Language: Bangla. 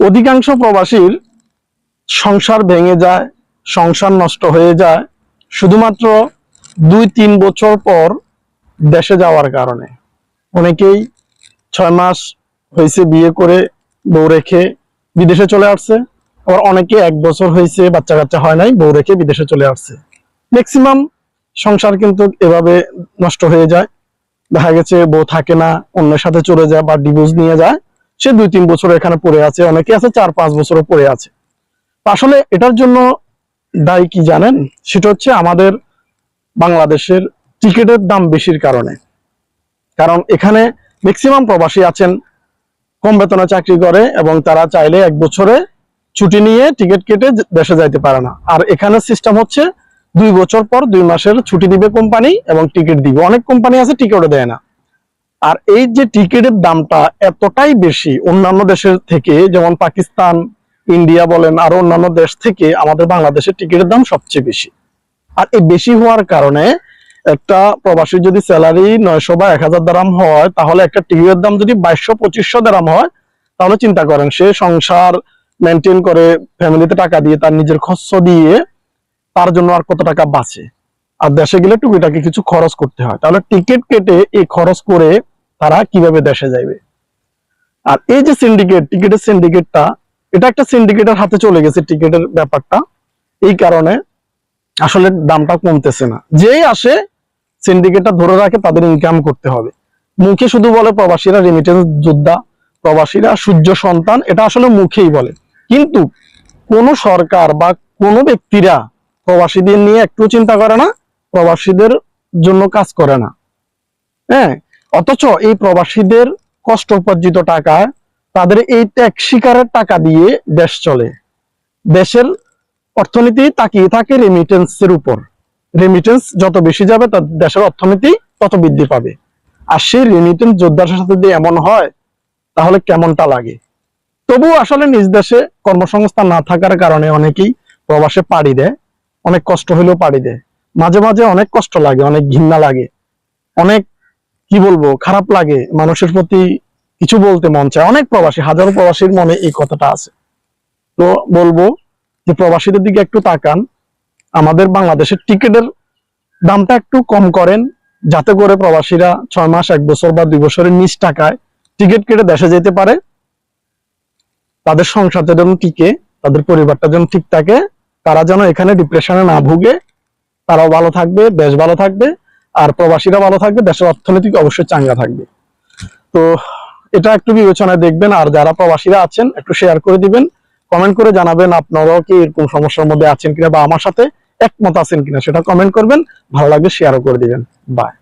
অধিকাংশ প্রবাসীর সংসার ভেঙে যায়, সংসার নষ্ট হয়ে যায়, শুধুমাত্র দুই তিন বছর পর দেশে যাওয়ার কারণে। অনেকেই ছয় মাস হয়েছে বিয়ে করে বউ রেখে বিদেশে চলে আসছে, আবার অনেকে এক বছর হয়েছে বাচ্চা কাচ্চা হয় নাই, বউ রেখে বিদেশে চলে আসছে। ম্যাক্সিমাম সংসার কিন্তু এভাবে নষ্ট হয়ে যায়। দেখা গেছে বউ থাকে না, অন্যের সাথে চলে যায় বা ডিভোর্স নিয়ে যায়। সে দুই তিন বছর এখানে পড়ে আছে, অনেকে আছে চার পাঁচ বছরও পড়ে আছে। আসলে এটার জন্য দায়ী কি জানেন? সেটা হচ্ছে আমাদের বাংলাদেশের টিকিটের দাম বেশির কারণে। কারণ এখানে ম্যাক্সিমাম প্রবাসী আছেন, কম বেতনে চাকরি করে এবং তারা চাইলে এক বছরে ছুটি নিয়ে টিকিট কেটে দেশে যাইতে পারে না। আর এখানে সিস্টেম হচ্ছে দুই বছর পর দুই মাসের ছুটি দিবে কোম্পানি এবং টিকিট দিবে। অনেক কোম্পানি আছে টিকিটও দেয় না। আর এই যে টিকিটের দামটা এতটাই বেশি, অন্যান্য দেশের থেকে, যেমন পাকিস্তান, ইন্ডিয়া বলেন, আরও অন্যান্য দেশ থেকে আমাদের বাংলাদেশের টিকিটের দাম সবচেয়ে বেশি। আর এই বেশি হওয়ার কারণে একটা প্রবাসীর যদি স্যালারি নয়শো বা এক হাজার দারাম হয়, তাহলে একটা টিকিটের দাম যদি বাইশশো, পঁচিশশো দারাম হয়, তাহলে চিন্তা করেন, সে সংসার মেনটেন করে ফ্যামিলিতে টাকা দিয়ে, তার নিজের খরচ দিয়ে, তার জন্য আর কত টাকা বাঁচে? আর দেশে গেলে টুকিটাকি কিছু খরচ করতে হয়। তাহলে টিকিট কেটে এই খরচ করে তারা কীভাবে দেশে যাইবে। আর এই যে সিন্ডিকেট টিকিটের সিন্ডিকেটটা এটা একটা সিন্ডিকেটের হাতে চলে গেছে টিকিটের ব্যাপারটা। এই কারণে আসলে দামটা কমতেছে না। যেই আসে সিন্ডিকেটটা ধরে রাখে, তাদের ইনকাম করতে হবে। মুখে শুধু বলে প্রবাসীরা রেমিটেন্স যোদ্ধা প্রবাসীরা, সূর্য সন্তান, এটা আসলে মুখেই বলে। কিন্তু কোন সরকার বা কোন ব্যক্তিরা প্রবাসীদের নিয়ে একটু চিন্তা করে না, প্রবাসীদের জন্য কাজ করে না। হ্যাঁ? অথচ এই প্রবাসীদের কষ্ট উপার্জিত টাকা, তাদের এই ট্যাক্স শিকারের টাকা দিয়ে দেশ চলে। দেশের অর্থনীতি তাকিয়ে থাকে রেমিটেন্সের উপর। রেমিটেন্স যত বেশি যাবে তার দেশের অর্থনীতি তত বৃদ্ধি পাবে। আর সেই রেমিটেন্স যোদ্ধার সাথে যদি এমন হয়, তাহলে কেমনটা লাগে? তবুও আসলে নিজ দেশে কর্মসংস্থান না থাকার কারণে অনেকেই প্রবাসে পাড়ি দেয়। অনেক কষ্ট হলেও পাড়ি দেয়। মাঝে মাঝে অনেক কষ্ট লাগে, অনেক ঘৃণা লাগে। অনেক কি বলব, খারাপ লাগে। মানুষের প্রতি কিছু বলতে মন চায়। অনেক প্রবাসী, হাজারো প্রবাসীর মনে এই কথাটা আছে। তো বলব যে প্রবাসীদের দিকে একটু তাকান। আমাদের বাংলাদেশের টিকিটের দামটা একটু কম করেন, যাতে করে প্রবাসীরা ছয় মাস, এক বছর বা দুই বছরের নিচ টাকায় টিকিট কেটে দেশে যেতে পারে। তাদের সংসারটা যেন টিকে, তাদের পরিবারটা যেন ঠিক থাকে, তারা যেন এখানে ডিপ্রেশনে না ভুগে, তারাও ভালো থাকবে, দেশ ভালো থাকবে। আর প্রবাসীরা ভালো থাকবে, দেশের অর্থনৈতিক অবশ্যই চাঙ্গা থাকবে। তো এটা একটু বিবেচনায় দেখবেন, আর যারা প্রবাসীরা আছেন, একটু শেয়ার করে দিবেন কমেন্ট করে জানাবেন আপনারাও কি এরকম সমস্যার মধ্যে আছেন কিনা বা আমার সাথে একমত আছেন কিনা সেটা কমেন্ট করবেন, ভালো লাগবে শেয়ারও করে দিবেন। বাই